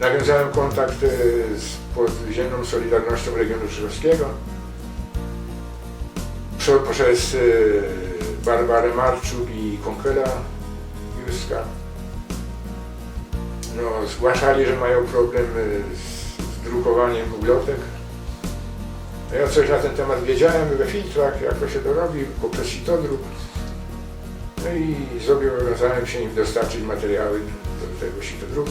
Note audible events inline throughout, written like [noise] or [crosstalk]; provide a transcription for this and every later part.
nawiązałem kontakt e, z podziemną Solidarnością Regionu Żydowskiego Prze- poprzez e, Barbarę Marczuk i Konkela Juska. No, zgłaszali, że mają problem e, z, drukowaniem bibliotek. A Ja coś na ten temat wiedziałem we filtrach, jak to się to robi, poprzez sitodruk. No i zobowiązałem się im dostarczyć materiały do tego sitodruku,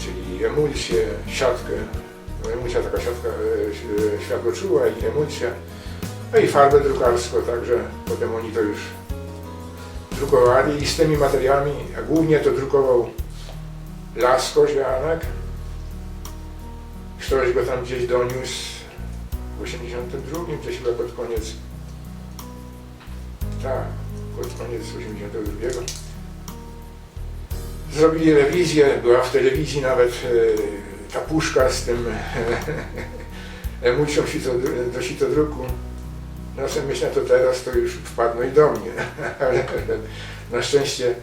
czyli emulsję, siatkę. No, emulsja taka siatka e, e, światłoczuła i emulsja. No i farbę drukarską, także potem oni to już drukowali i z tymi materiałami, a głównie to drukował Lasko Zianek. Ktoś go tam gdzieś doniósł w 82, gdzieś chyba pod koniec. Tak, pod koniec 82. Zrobili rewizję, była w telewizji nawet e, ta puszka z tym [laughs] emulsją sito- do sitodruku. No sobie myślę, to teraz to już wpadło i do mnie, [laughs] ale na szczęście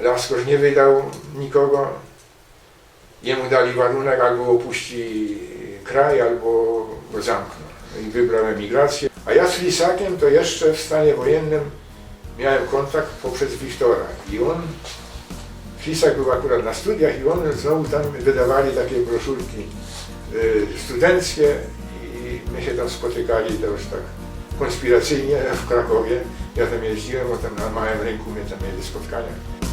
Laskosz nie wydał nikogo. Jemu dali warunek, albo opuści kraj, albo go zamkną. No I wybrał emigrację. A ja z Lisakiem to jeszcze w stanie wojennym miałem kontakt poprzez Wiktora. I on, Lisak był akurat na studiach i on znowu tam wydawali takie broszurki y, studenckie i my się tam spotykali to już tak konspiracyjnie w Krakowie. Ja tam jeździłem, bo tam na małym rynku mnie tam mieli spotkania.